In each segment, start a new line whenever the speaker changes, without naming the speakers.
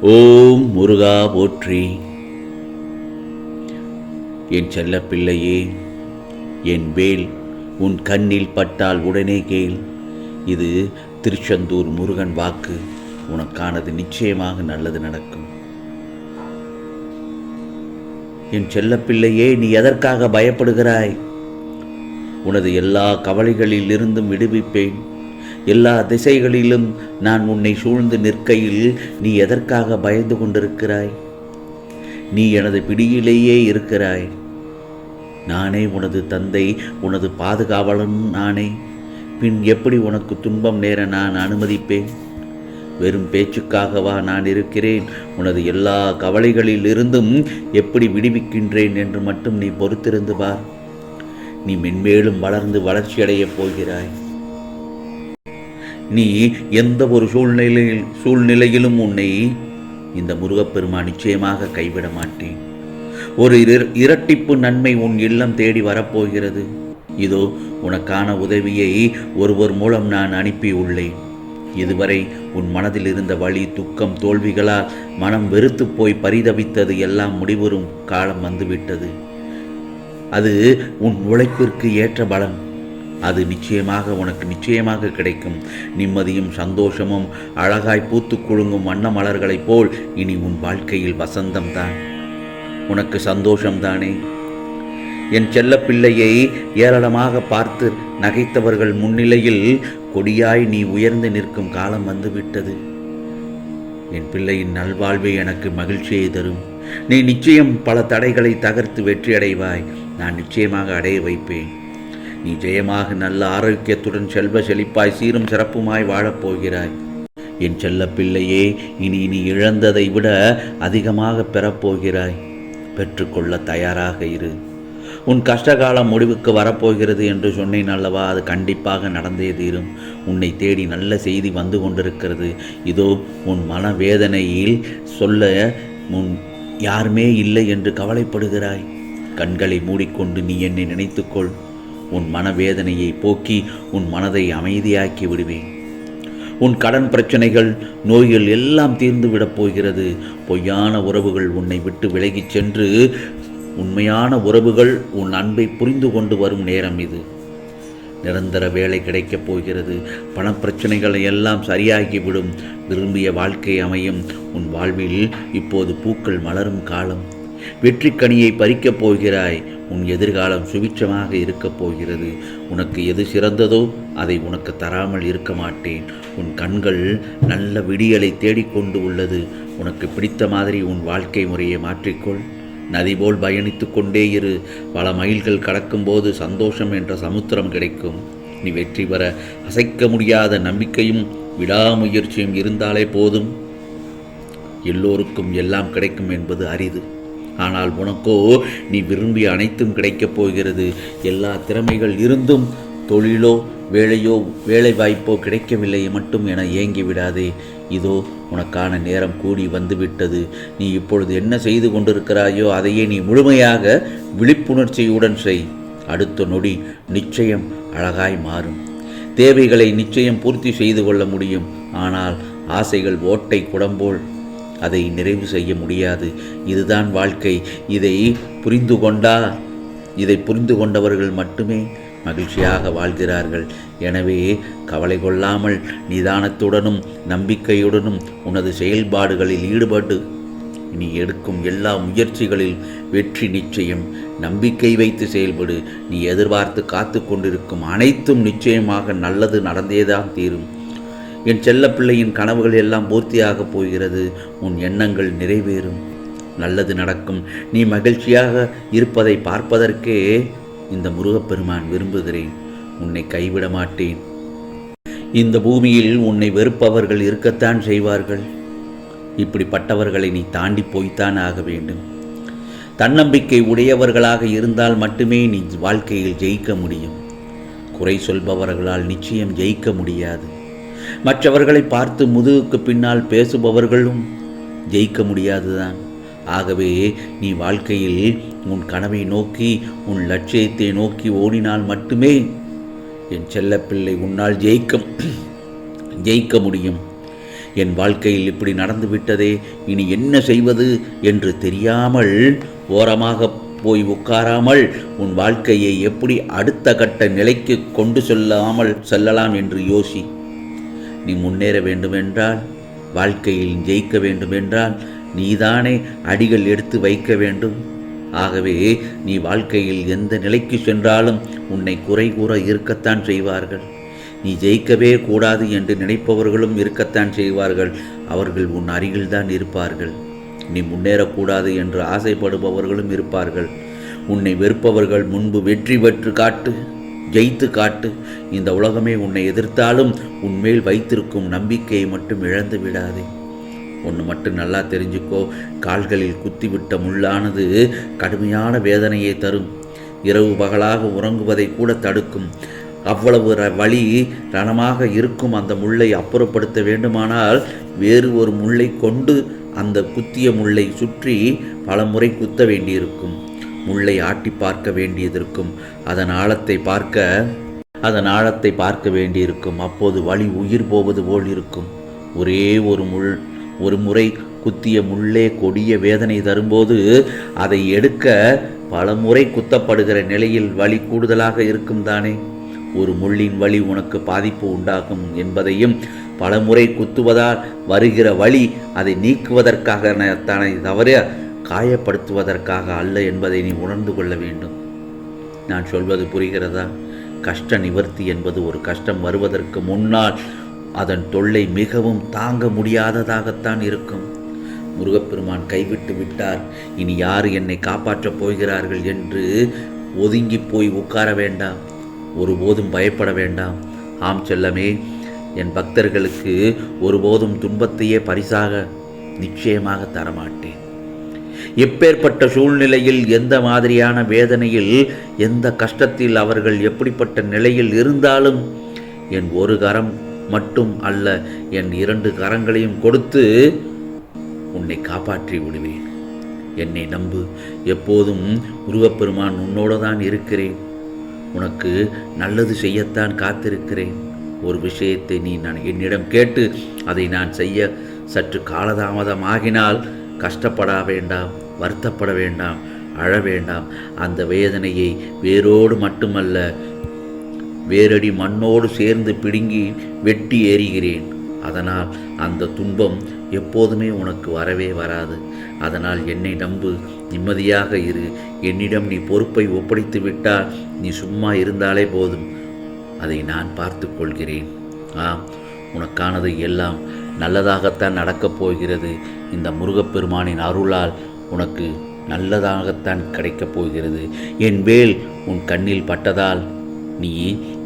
ஓம் முருகா போற்றி. என் செல்லப்பிள்ளையே என் வேல் உன் கண்ணில் பட்டால் உடனே கேள். இது திருச்செந்தூர் முருகன் வாக்கு. உனக்கானது நிச்சயமாக நல்லது நடக்கும். என் செல்லப்பிள்ளையே நீ எதற்காக பயப்படுகிறாய்? உனது எல்லா கவலைகளில் இருந்தும் விடுவிப்பேன். எல்லா திசைகளிலும் நான் உன்னை சூழ்ந்து நிற்கையில் நீ எதற்காக பயந்து கொண்டிருக்கிறாய்? நீ எனது பிடியிலேயே இருக்கிறாய். நானே உனது தந்தை உனது பாதுகாவலன் நானே. பின் எப்படி உனக்கு துன்பம் நேர நான் அனுமதிப்பேன்? வெறும் பேச்சுக்காகவா நான் இருக்கிறேன். உனது எல்லா கவலைகளில் இருந்தும் எப்படி விடுவிக்கின்றேன் என்று மட்டும் நீ பொறுத்திருந்து பார். நீ மென்மேலும் வளர்ந்து வளர்ச்சியடையப் போகிறாய். நீ எந்த ஒரு சூழ்நிலையில் சூழ்நிலையிலும் உன்னை இந்த முருகப்பெருமான் நிச்சயமாக கைவிட மாட்டேன். ஒரு இரட்டிப்பு நன்மை உன் இல்லம் தேடி வரப்போகிறது. இதோ உனக்கான உதவியை ஒருவர் மூலம் நான் அனுப்பியுள்ளேன். இதுவரை உன் மனதில் இருந்த வலி துக்கம் தோல்விகளால் மனம் வெறுத்து போய் பரிதவித்தது எல்லாம் முடிவரும் காலம் வந்துவிட்டது. அது உன் உழைப்பிற்கு ஏற்ற பலன். அது நிச்சயமாக உனக்கு நிச்சயமாக கிடைக்கும். நிம்மதியும் சந்தோஷமும் அழகாய் பூத்து குலுங்கும் வண்ண மலர்களைப் போல் இனி உன் வாழ்க்கையில் வசந்தம்தான் உனக்கு சந்தோஷம்தானே என் செல்லப்பிள்ளையை ஏராளமாக பார்த்து நகைத்தவர்கள் முன்னிலையில் கொடியாய் நீ உயர்ந்து நிற்கும் காலம் வந்துவிட்டது. என் பிள்ளையின் நல்வாழ்வே எனக்கு மகிழ்ச்சியை தரும். நீ நிச்சயம் பல தடைகளை தகர்த்து வெற்றியடைவாய். நான் நிச்சயமாக அடைய வைப்பேன். நீ ஜெயமாக நல்ல ஆரோக்கியத்துடன் செல்வ செழிப்பாய் சீரும் சிறப்புமாய் வாழப் போகிறாய். என் செல்ல பிள்ளையே இனி நீ இழந்ததை விட அதிகமாக பெறப்போகிறாய் பெற்றுக்கொள்ள தயாராக இரு. உன் கஷ்டகாலம் முடிவுக்கு வரப்போகிறது என்று சொன்னேன் அல்லவா? அது கண்டிப்பாக நடந்தே தீரும். உன்னை தேடி நல்ல செய்தி வந்து கொண்டிருக்கிறது. இதோ உன் மனவேதனையில் சொல்ல உன் யாருமே இல்லை என்று கவலைப்படுகிறாய். கண்களை மூடிக்கொண்டு நீ என்னை நினைத்துக்கொள். உன் மனவேதனையை போக்கி உன் மனதை அமைதியாக்கி விடுவேன். உன் கடன் பிரச்சனைகள் நோய்கள் எல்லாம் தீர்ந்து விடப் போகிறது. பொய்யான உறவுகள் உன்னை விட்டு விலகிச் சென்று உண்மையான உறவுகள் உன் அன்பை புரிந்து கொண்டு வரும் நேரம் இது. நிரந்தர வேலை கிடைக்கப் போகிறது. பணப்பிரச்சனைகளை எல்லாம் சரியாகிவிடும் விரும்பிய வாழ்க்கை அமையும். உன் வாழ்வில் இப்போது பூக்கள் மலரும் காலம். வெற்றி கனியை பறிக்கப் போகிறாய். உன் எதிர்காலம் சுபிட்சமாக இருக்கப் போகிறது. உனக்கு எது சிறந்ததோ அதை உனக்கு தராமல் இருக்க மாட்டேன். உன் கண்கள் நல்ல விடியலை தேடிக்கொண்டு உள்ளது. உனக்கு பிடித்த மாதிரி உன் வாழ்க்கை முறையை மாற்றிக்கொள். நதி போல் பயணித்துக் கொண்டே இரு. பல மைல்கள் கடக்கும்போது சந்தோஷம் என்ற சமுத்திரம் கிடைக்கும். நீ வெற்றி பெற அசைக்க முடியாத நம்பிக்கையும் விடாமுயற்சியும் இருந்தாலே போதும். எல்லோருக்கும் எல்லாம் கிடைக்கும் என்பது அரிது. ஆனால் உனக்கோ நீ விரும்பிய அனைத்தும் கிடைக்கப் போகிறது. எல்லா திறமைகள் இருந்தும் தொழிலோ வேலையோ வேலை வாய்ப்போ கிடைக்கவில்லை மட்டும் என ஏங்கி விடாதே. இதோ உனக்கான நேரம் கூடி வந்துவிட்டது. நீ இப்பொழுது என்ன செய்து கொண்டிருக்கிறாயோ அதையே நீ முழுமையாக விழிப்புணர்ச்சியுடன் செய். அடுத்த நொடி நிச்சயம் அழகாய் மாறும். தேவைகளை நிச்சயம் பூர்த்தி செய்து கொள்ள முடியும். ஆனால் ஆசைகள் ஓட்டை குடம்போல் அதை நிறைவு செய்ய முடியாது. இதுதான் வாழ்க்கை. இதை புரிந்து கொண்டா இதை புரிந்து கொண்டவர்கள் மட்டுமே மகிழ்ச்சியாக வாழ்கிறார்கள். எனவே கவலை கொள்ளாமல் நிதானத்துடனும் நம்பிக்கையுடனும் உனது செயல்பாடுகளில் ஈடுபட்டு நீ எடுக்கும் எல்லா முயற்சிகளில் வெற்றி நிச்சயம். நம்பிக்கை வைத்து செயல்படு. நீ எதிர்பார்த்து காத்து கொண்டிருக்கும் அனைத்தும் நிச்சயமாக நல்லது நடந்தேதான் தீரும். என் செல்லப்பிள்ளையின் கனவுகள் எல்லாம் பூர்த்தியாகப் போகிறது. உன் எண்ணங்கள் நிறைவேறும். நல்லது நடக்கும். நீ மகிழ்ச்சியாக இருப்பதை பார்ப்பதற்கே இந்த முருகப்பெருமான் விரும்புகிறேன். உன்னை கைவிட மாட்டேன். இந்த பூமியில் உன்னை வெறுப்பவர்கள் இருக்கத்தான் செய்வார்கள். இப்படிப்பட்டவர்களை நீ தாண்டி போய்த்தான் ஆக வேண்டும். தன்னம்பிக்கை உடையவர்களாக இருந்தால் மட்டுமே நீ வாழ்க்கையில் ஜெயிக்க முடியும். குறை சொல்பவர்களால் நிச்சயம் ஜெயிக்க முடியாது. மற்றவர்களை பார்த்து முதுகுக்கு பின்னால் பேசுபவர்களும் ஜெயிக்க முடியாதுதான். ஆகவே நீ வாழ்க்கையில் உன் கனவை நோக்கி உன் லட்சியத்தை நோக்கி ஓடினால் மட்டுமே என் செல்லப்பிள்ளை உன்னால் ஜெயிக்க ஜெயிக்க முடியும். என் வாழ்க்கையில் இப்படி நடந்து விட்டதே இனி என்ன செய்வது என்று தெரியாமல் ஓரமாக போய் உட்காராமல் உன் வாழ்க்கையை எப்படி அடுத்த கட்ட நிலைக்கு கொண்டு செல்லாமல் செல்லலாம் என்று யோசி. நீ முன்னேற வேண்டுமென்றால் வாழ்க்கையில் ஜெயிக்க வேண்டுமென்றால் நீதானே அடிகள் எடுத்து வைக்க வேண்டும். ஆகவே நீ வாழ்க்கையில் எந்த நிலைக்கு சென்றாலும் உன்னை குறை கூற இருக்கத்தான் செய்வார்கள். நீ ஜெயிக்கவே கூடாது என்று நினைப்பவர்களும் இருக்கத்தான் செய்வார்கள். அவர்கள் உன் அருகில்தான் இருப்பார்கள். நீ முன்னேறக்கூடாது என்று ஆசைப்படுபவர்களும் இருப்பார்கள். உன்னை வெறுப்பவர்கள் முன்பு வெற்றி பெற்று காட்டு. ஜெயித்து காட்டு. இந்த உலகமே உன்னை எதிர்த்தாலும் உன்மேல் வைத்திருக்கும் நம்பிக்கையை மட்டும் இழந்து விடாதே. ஒன்று மட்டும் நல்லா தெரிஞ்சுக்கோ. கால்களில் குத்திவிட்ட முள்ளானது கடுமையான வேதனையை தரும். இரவு பகலாக உறங்குவதை கூட தடுக்கும். அவ்வளவு வழி ரணமாக இருக்கும் அந்த முள்ளை அப்புறப்படுத்த வேண்டுமானால் வேறு ஒரு முள்ளை கொண்டு அந்த குத்திய முள்ளை சுற்றி பல முறை குத்த வேண்டியிருக்கும். முள்ளை ஆட்டி பார்க்க வேண்டியதிருக்கும். அதன் ஆழத்தை பார்க்க அதன் ஆழத்தை பார்க்க வேண்டியிருக்கும். அப்போது வழி உயிர் போவது போல் இருக்கும். ஒரே ஒரு முள் ஒரு முறை குத்திய முள்ளே கொடிய வேதனை தரும்போது அதை எடுக்க பல முறை குத்தப்படுகிற நிலையில் வலி கூடுதலாக இருக்கும் தானே. ஒரு முள்ளின் வழி உனக்கு பாதிப்பு உண்டாகும் என்பதையும் பல முறை குத்துவதால் வருகிற வழி அதை நீக்குவதற்காக தானே தவிர காயப்படுத்துவதற்காக அல்ல என்பதை நீ உணர்ந்து கொள்ள வேண்டும். நான் சொல்வது புரிகிறதா? கஷ்ட நிவர்த்தி என்பது ஒரு கஷ்டம் வருவதற்கு முன்னால் அதன் தொல்லை மிகவும் தாங்க முடியாததாகத்தான் இருக்கும். முருகப்பெருமான் கைவிட்டு விட்டார். இனி யார் என்னை காப்பாற்றப் போகிறார்கள் என்று ஒதுங்கி போய் உட்கார வேண்டாம். ஒருபோதும் பயப்பட வேண்டாம். ஆம் செல்லமே என் பக்தர்களுக்கு ஒருபோதும் துன்பத்தையே பரிசாக நிச்சயமாக தரமாட்டேன். எப்பேற்பட்ட சூழ்நிலையில் எந்த மாதிரியான வேதனையில் எந்த கஷ்டத்தில் அவர்கள் எப்படிப்பட்ட நிலையில் இருந்தாலும் என் ஒரு கரம் மட்டும் அல்ல என் இரண்டு கரங்களையும் கொடுத்து உன்னை காப்பாற்றி விடுவேன். என்னை நம்பு. எப்போதும் உருவப்பெருமான் உன்னோடு தான் இருக்கிறேன். உனக்கு நல்லது செய்யத்தான் காத்திருக்கிறேன். ஒரு விஷயத்தை நீ நான் என்னிடம் கேட்டு அதை நான் செய்ய சற்று காலதாமதமாகினால் கஷ்டப்பட வேண்டாம். வருத்தப்பட வேண்டாம் அழ வேண்டாம். அந்த வேதனையை வேரோடு மட்டுமல்ல வேரடி மண்ணோடு சேர்ந்து பிடுங்கி வெட்டி எறிகிறேன். அதனால் அந்த துன்பம் எப்போதுமே உனக்கு வரவே வராது. அதனால் என்னை நம்பு நிம்மதியாக இரு. என்னிடம் நீ பொறுப்பை ஒப்படைத்து விட்டால் நீ சும்மா இருந்தாலே போதும். அதை நான் பார்த்து கொள்கிறேன். ஆம் உனக்கானது எல்லாம் நல்லதாகத்தான் நடக்கப் போகிறது. இந்த முருகப்பெருமானின் அருளால் உனக்கு நல்லதாகத்தான் கிடைக்கப் போகிறது. என் வேல் உன் கண்ணில் பட்டதால் நீ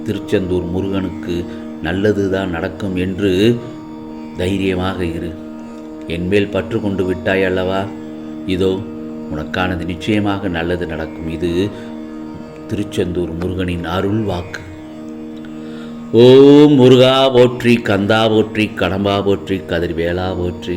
திருச்செந்தூர் முருகனுக்கு நல்லதுதான் நடக்கும் என்று தைரியமாக இரு. என் மேல் பற்று கொண்டு விட்டாய் அல்லவா? இதோ உனக்கானது நிச்சயமாக நல்லது நடக்கும். இது திருச்செந்தூர் முருகனின் அருள் வாக்கு. ஓம் முருகா போற்றி கந்தா போற்றி கடம்பா போற்றி கதிர்வேலா போற்றி.